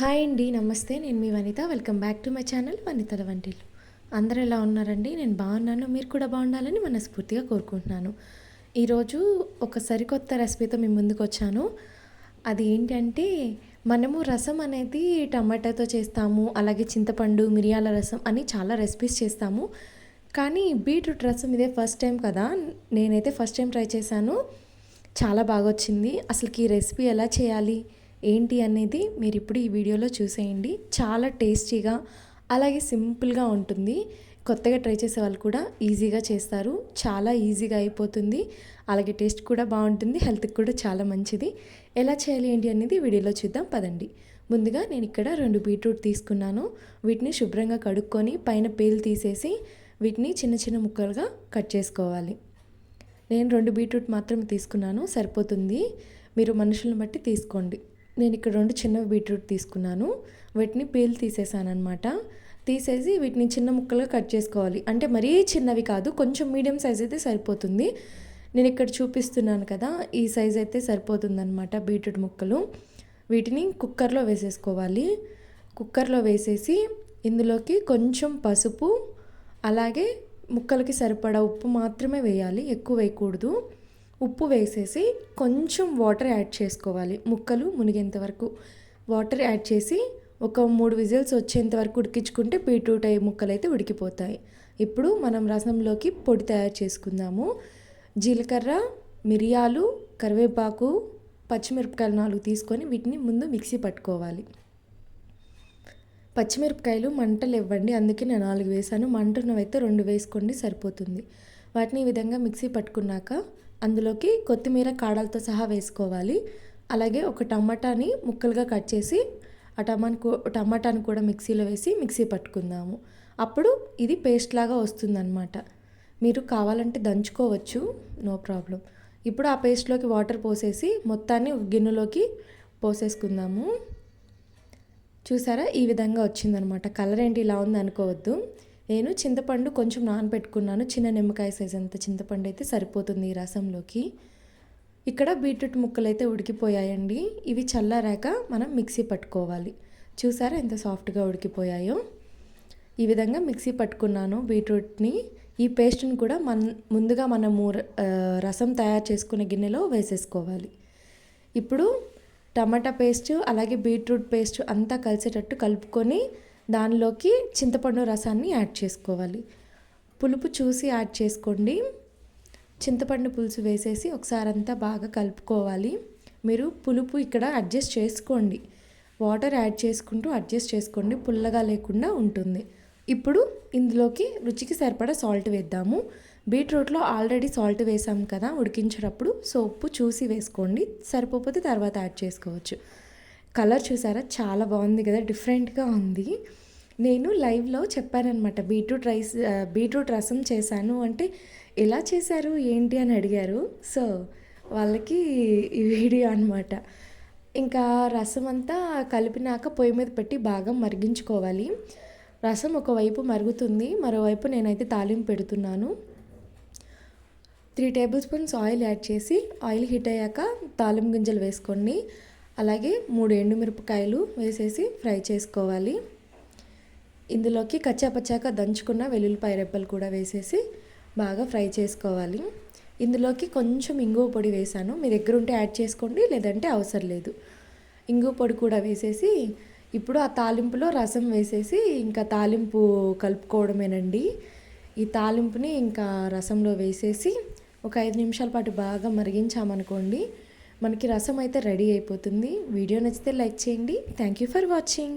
Hi అండి నమస్తే. నేను మీ Vanitha. Welcome back to my channel వనితల వంటిల్లు. అందరూ ఎలా ఉన్నారండి? నేను బాగున్నాను. మీరు కూడా బాగుండాలని మనస్ఫూర్తిగా కోరుకుంటున్నాను. ఈరోజు ఒక సరికొత్త రెసిపీతో మీ ముందుకు వచ్చాను అది ఏంటంటే మనము రసం అనేది టమాటాతో చేస్తాము అలాగే చింతపండు మిరియాల రసం అని చాలా రెసిపీస్ చేస్తాము. కానీ బీట్రూట్ రసం ఇదే ఫస్ట్ టైం కదా. నేనైతే ఫస్ట్ టైం ట్రై చేశాను. చాలా బాగా వచ్చింది అసలుకి ఈ రెసిపీ ఎలా చేయాలి? ఏంటి అనేది మీరు ఇప్పుడు ఈ వీడియోలో చూసేయండి. చాలా టేస్టీగా అలాగే సింపుల్గా ఉంటుంది. కొత్తగా ట్రై చేసే వాళ్ళు కూడా ఈజీగా చేస్తారు. చాలా ఈజీగా అయిపోతుంది. అలాగే టేస్ట్ కూడా బాగుంటుంది. హెల్త్కి కూడా చాలా మంచిది. ఎలా చేయాలి ఏంటి అనేది వీడియోలో చూద్దాం. పదండి. ముందుగా నేను ఇక్కడ రెండు బీట్రూట్ తీసుకున్నాను. వీటిని శుభ్రంగా కడుక్కొని పైన పేలు తీసేసి వీటిని చిన్న చిన్న ముక్కలుగా కట్ చేసుకోవాలి. నేను రెండు బీట్రూట్ మాత్రం తీసుకున్నాను. సరిపోతుంది. మీరు మనుషులను బట్టి తీసుకోండి. నేను ఇక్కడ రెండు చిన్న బీట్రూట్ తీసుకున్నాను. వీటిని పీల్ తీసేసాను అనమాట తీసేసి వీటిని చిన్న ముక్కలుగా కట్ చేసుకోవాలి. అంటే మరీ చిన్నవి కాదు కొంచెం మీడియం సైజ్ అయితే సరిపోతుంది. నేను ఇక్కడ చూపిస్తున్నాను కదా ఈ సైజ్ అయితే సరిపోతుందనమాట బీట్రూట్ ముక్కలు. వీటిని కుక్కర్లో వేసేసుకోవాలి. కుక్కర్లో వేసేసి ఇందులోకి కొంచెం పసుపు అలాగే ముక్కలకి సరిపడా ఉప్పు మాత్రమే వేయాలి ఎక్కువ వేయకూడదు. ఉప్పు వేసేసి కొంచెం వాటర్ యాడ్ చేసుకోవాలి ముక్కలు మునిగేంత వరకు. వాటర్ యాడ్ చేసి ఒక మూడు విజిల్స్ వచ్చేంత వరకు ఉడికించుకుంటే బీట్రూట్ అయ్యే ముక్కలు అయితే ఉడికిపోతాయి. ఇప్పుడు మనం రసంలోకి పొడి తయారు చేసుకుందాము. జీలకర్ర మిరియాలు కరివేపాకు పచ్చిమిరపకాయలు నాలుగు తీసుకొని వీటిని ముందు మిక్సీ పట్టుకోవాలి. పచ్చిమిరపకాయలు మంటలు ఇవ్వండి అందుకే నేను నాలుగు వేసాను. మంటనవైతే రెండు వేసుకోండి సరిపోతుంది. వాటిని ఈ విధంగా మిక్సీ పట్టుకున్నాక అందులోకి కొత్తిమీర కాడలతో సహా వేసుకోవాలి. అలాగే ఒక టమాటాని ముక్కలుగా కట్ చేసి ఆ టమాన్ టమాటాని కూడా మిక్సీలో వేసి మిక్సీ పట్టుకుందాము. అప్పుడు ఇది పేస్ట్ లాగా వస్తుందన్నమాట. మీరు కావాలంటే దంచుకోవచ్చు నో ప్రాబ్లం. ఇప్పుడు ఆ పేస్ట్లోకి వాటర్ పోసేసి మొత్తాన్ని ఒక గిన్నెలోకి పోసేసుకుందాము. చూసారా? ఈ విధంగా వచ్చిందనమాట కలర్ ఏంటి? ఇలా ఉంది అనుకోవద్దు. నేను చింతపండు కొంచెం నానబెట్టుకున్నాను. చిన్న నిమ్మకాయ సైజ్ అంత చింతపండు అయితే సరిపోతుంది ఈ రసంలోకి. ఇక్కడ బీట్రూట్ ముక్కలు అయితే ఉడికిపోయాయండి. ఇవి చల్లారాక మనం మిక్సీ పట్టుకోవాలి. చూసారా ఎంత సాఫ్ట్గా ఉడికిపోయాయో? ఈ విధంగా మిక్సీ పట్టుకున్నాను బీట్రూట్ని. ఈ పేస్ట్ని కూడా మన్ ముందుగా మనము రసం తయారు చేసుకునే గిన్నెలో వేసేసుకోవాలి. ఇప్పుడు టమాటా పేస్ట్ అలాగే బీట్రూట్ పేస్ట్ అంతా కలిసేటట్టు కలుపుకొని దానిలోకి చింతపండు రసాన్ని యాడ్ చేసుకోవాలి. పులుపు చూసి యాడ్ చేసుకోండి. చింతపండు పులుసు వేసేసి ఒకసారి అంతా బాగా కలుపుకోవాలి. మీరు పులుపు ఇక్కడ అడ్జస్ట్ చేసుకోండి. వాటర్ యాడ్ చేసుకుంటూ అడ్జస్ట్ చేసుకోండి. పుల్లగా లేకుండా ఉంటుంది. ఇప్పుడు ఇందులోకి రుచికి సరిపడా సాల్ట్ వేద్దాము. బీట్రూట్లో ఆల్రెడీ సాల్ట్ వేసాం కదా ఉడికించేటప్పుడు సో ఉప్పు చూసి వేసుకోండి. సరిపోతే తర్వాత యాడ్ చేసుకోవచ్చు. కలర్ చూసారా? చాలా బాగుంది కదా డిఫరెంట్గా ఉంది. నేను లైవ్లో చెప్పానమాట బీట్రూట్ రైస్ బీట్రూట్ రసం చేశాను అంటే ఎలా చేశారు ఏంటి అని అడిగారు. సో వాళ్ళకి ఈ వీడియో అనమాట ఇంకా రసం అంతా కలిపినాక పొయ్యి మీద పెట్టి బాగా మరిగించుకోవాలి. రసం ఒకవైపు మరుగుతుంది మరోవైపు నేనైతే తాలింపు పెడుతున్నాను. Three tablespoons oil add చేసి ఆయిల్ హీట్ అయ్యాక తాలింపు గింజలు వేసుకోండి అలాగే మూడు ఎండుమిరపకాయలు వేసేసి ఫ్రై చేసుకోవాలి. ఇందులోకి కచ్చాపచ్చాక దంచుకున్న వెల్లుల్లిపాయ రెప్పలు కూడా వేసేసి బాగా ఫ్రై చేసుకోవాలి. ఇందులోకి కొంచెం ఇంగువ పొడి వేసాను. మీ దగ్గర ఉంటే యాడ్ చేసుకోండి లేదంటే అవసరం లేదు. ఇంగువ పొడి కూడా వేసేసి ఇప్పుడు ఆ తాలింపులో రసం వేసేసి ఇంకా తాలింపు కలుపుకోవడమేనండి. ఈ తాలింపుని ఇంకా రసంలో వేసేసి ఒక ఐదు నిమిషాల పాటు బాగా మరిగించామనుకోండి మనకి రసం అయితే రెడీ అయిపోతుంది. వీడియో నచ్చితే లైక్ చేయండి. Thank you for watching